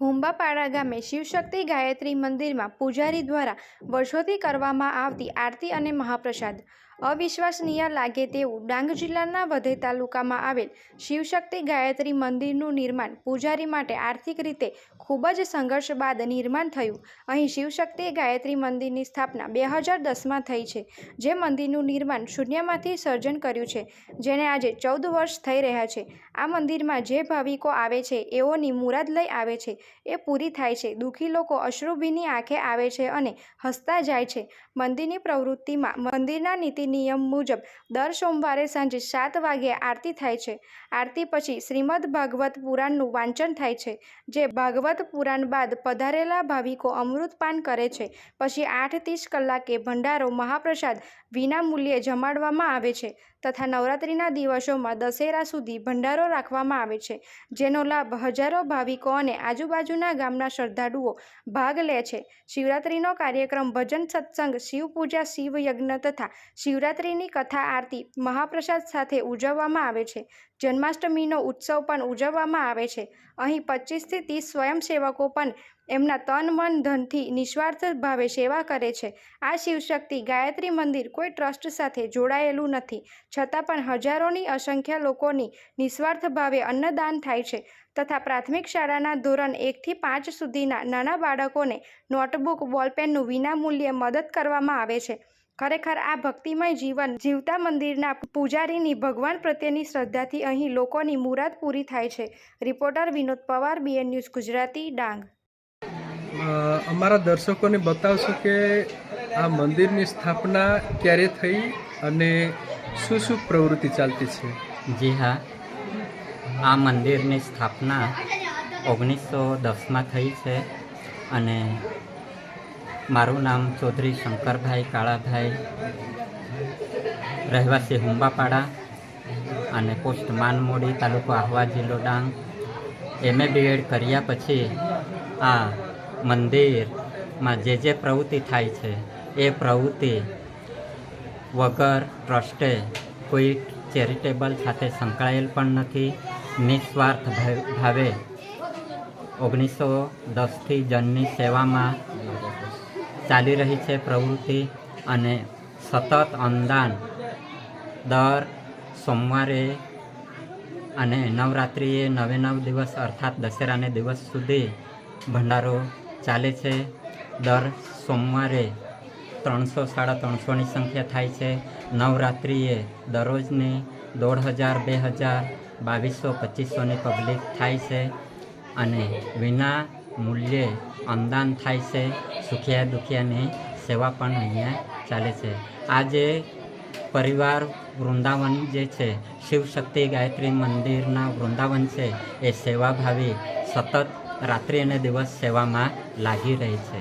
હુંબાપાડા ગામે શિવશક્તિ ગાયત્રી મંદિરમાં પૂજારી દ્વારા વર્ષોથી કરવામાં આવતી આરતી અને મહાપ્રસાદ અવિશ્વસનીય લાગે તેવું ડાંગ જિલ્લાના વધે તાલુકામાં આવેલ શિવશક્તિ ગાયત્રી મંદિરનું નિર્માણ પૂજારી માટે આર્થિક રીતે ખૂબ જ સંઘર્ષ બાદ નિર્માણ થયું. અહીં શિવશક્તિ ગાયત્રી મંદિરની સ્થાપના બે હજાર દસમાં થઈ છે, જે મંદિરનું નિર્માણ શૂન્યમાંથી સર્જન કર્યું છે, જેને આજે ચૌદ વર્ષ થઈ રહ્યા છે. આ મંદિરમાં જે ભાવિકો આવે છે, એઓની મુરાદ લઈ આવે છે. એ પૂરી થાય છે, દુઃખી લોકો અશ્રુભીની આંખે આવે છે અને હસતા જાય છે. મંદિરની પ્રવૃત્તિમાં મંદિરના નીતિ નિયમ મુજબ દર સોમવારે સાંજે સાત વાગ્યે આરતી થાય છે. આરતી પછી શ્રીમદ ભાગવત પુરાણનું વાંચન થાય છે, જે ભાગવત પુરાણ બાદ પધારેલા ભાવિકો અમૃતપાન કરે છે. પછી આઠ ત્રીસ કલાકે ભંડારો મહાપ્રસાદ વિના મૂલ્યે જમાડવામાં આવે છે તથા નવરાત્રિના દિવસોમાં દશેરા સુધી ભંડારો રાખવામાં આવે છે, જેનો લાભ હજારો ભાવિકો અને આજુબાજુના ગામના શ્રદ્ધાળુઓ ભાગ લે છે. શિવરાત્રિનો કાર્યક્રમ ભજન સત્સંગ, શિવપૂજા, શિવયજ્ઞ તથા શિવરાત્રિની કથા આરતી મહાપ્રસાદ સાથે ઉજવવામાં આવે છે. જન્માષ્ટમીનો ઉત્સવ પણ ઉજવવામાં આવે છે. અહીં પચીસથી ત્રીસ સ્વયંસેવકો પણ એમના તન, મન, ધનથી નિસ્વાર્થ ભાવે સેવા કરે છે. આ શિવશક્તિ ગાયત્રી મંદિર કોઈ ટ્રસ્ટ સાથે જોડાયેલું નથી. છતાં પણ હજારોની અસંખ્ય લોકોની નિસ્વાર્થ ભાવે અન્નદાન થાય છે તથા પ્રાથમિક શાળાના ધોરણ એકથી પાંચ સુધીના નાના બાળકોને નોટબુક, બોલપેનનું વિનામૂલ્યે મદદ કરવામાં આવે છે. ખરેખર આ ભક્તિમય જીવન જીવતા મંદિરના પૂજારીની ભગવાન પ્રત્યેની શ્રદ્ધાથી અહીં લોકોની મુરાદ પૂરી થાય છે. Reporter Vinod Pawar BN news Gujarati Dang. અમારા દર્શકોને બતાવશો કે આ મંદિરની સ્થાપના ક્યારે થઈ અને શું શું પ્રવૃત્તિ ચાલતી છે? જી હા. આ મંદિરની સ્થાપના ઓગણીસો દસમાં થઈ છે અને મારું નામ ચૌધરી શંકરભાઈ કાળાભાઈ. રહેવાસી હુંબાપાડા અને પોસ્ટ માનમોડી તાલુકો આહવા જિલ્લો ડાંગ. એમએ બીએડ કર્યા પછી આ મંદિરમાં જે જે પ્રવૃત્તિ થાય છે, એ પ્રવૃત્તિ વગર ટ્રસ્ટે કોઈ ચેરિટેબલ સાથે સંકળાયેલ પણ નથી. નિસ્વાર્થ ભાવ- ઓગણીસો દસથી જનની સેવામાં ચાલી રહી છે પ્રવૃત્તિ અને સતત અનુદાન દર સોમવારે અને નવરાત્રિએ નવે નવ દિવસ અર્થાત દશેરાને દિવસ સુધી ભંડારો ચાલે છે. દર સોમવારે ત્રણસો સાડા ત્રણસોની સંખ્યા થાય છે. નવરાત્રિએ દરરોજની દોઢ હજાર, બે હજાર, બાવીસો, પચીસોની પબ્લિક થાય છે. અને વિના મૂલ્યે અનુદાન થાય છે, સુખિયા દુખિયાની સેવા પણ અહીંયા ચાલે છે. આ જે પરિવાર વૃંદાવન જે છે શિવશક્તિ ગાયત્રી મંદિરના વૃંદાવન છે, એ સેવાભાવી સતત રાત્રિ અને દિવસ સેવામાં લાગી રહી છે.